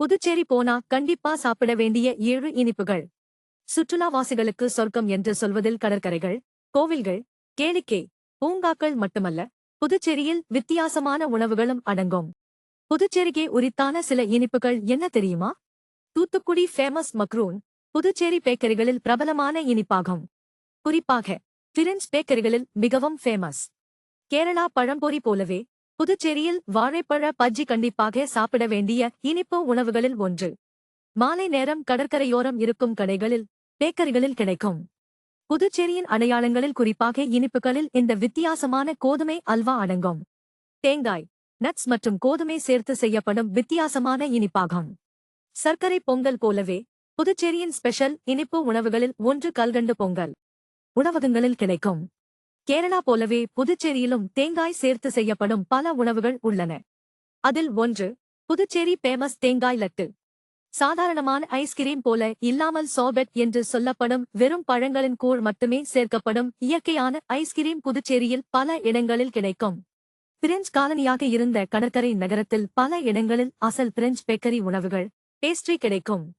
புதுச்சேரி போனா கண்டிப்பா சாப்பிட வேண்டிய ஏழு இனிப்புகள். சுற்றுலாவாசிகளுக்கு சொர்க்கம் என்று சொல்வதில் கடற்கரைகள் கோவில்கள் கேளிக்கை பூங்காக்கள் மட்டுமல்ல புதுச்சேரியில் வித்தியாசமான உணவுகளும் அடங்கும். புதுச்சேரிக்கே உரித்தான சில இனிப்புகள் என்ன தெரியுமா? தூத்துக்குடி ஃபேமஸ் மக்ரூன் புதுச்சேரி பேக்கரிகளில் பிரபலமான இனிப்பாகும். குறிப்பாக பிரின்ஸ் பேக்கரிகளில் மிகவும் ஃபேமஸ். கேரளா பழம்பொரி போலவே புதுச்சேரியில் வாழைப்பழ பஜ்ஜி கண்டிப்பாக சாப்பிட வேண்டிய இனிப்பு உணவுகளில் ஒன்று. மாலை நேரம் கடற்கரையோரம் இருக்கும் கடைகளில் பேக்கரிகளில் கிடைக்கும். புதுச்சேரியின் அடையாளங்களில் குறிப்பாக இனிப்புகளில் இந்த வித்தியாசமான கோதுமை அல்வா அடங்கும். தேங்காய் நட்ஸ் மற்றும் கோதுமை சேர்த்து செய்யப்படும் வித்தியாசமான இனிப்பாகும். சர்க்கரை பொங்கல் போலவே புதுச்சேரியின் ஸ்பெஷல் இனிப்பு உணவுகளில் ஒன்று கல்கண்டு பொங்கல். உணவகங்களில் கிடைக்கும். கேரளா போலவே புதுச்சேரியிலும் தேங்காய் சேர்த்து செய்யப்படும் பல உணவுகள் உள்ளன. அதில் ஒன்று புதுச்சேரி பேமஸ் தேங்காய் லட்டு. சாதாரணமான ஐஸ்கிரீம் போல இல்லாமல் சோபெட் என்று சொல்லப்படும் வெறும் பழங்களின் கூழ் மட்டுமே சேர்க்கப்படும் இயற்கையான ஐஸ்கிரீம் புதுச்சேரியில் பல இடங்களில் கிடைக்கும். பிரெஞ்சு காலனியாக இருந்த கடற்கரை நகரத்தில் பல இடங்களில் அசல் பிரெஞ்சு பேக்கரி உணவுகள் பேஸ்ட்ரி கிடைக்கும்.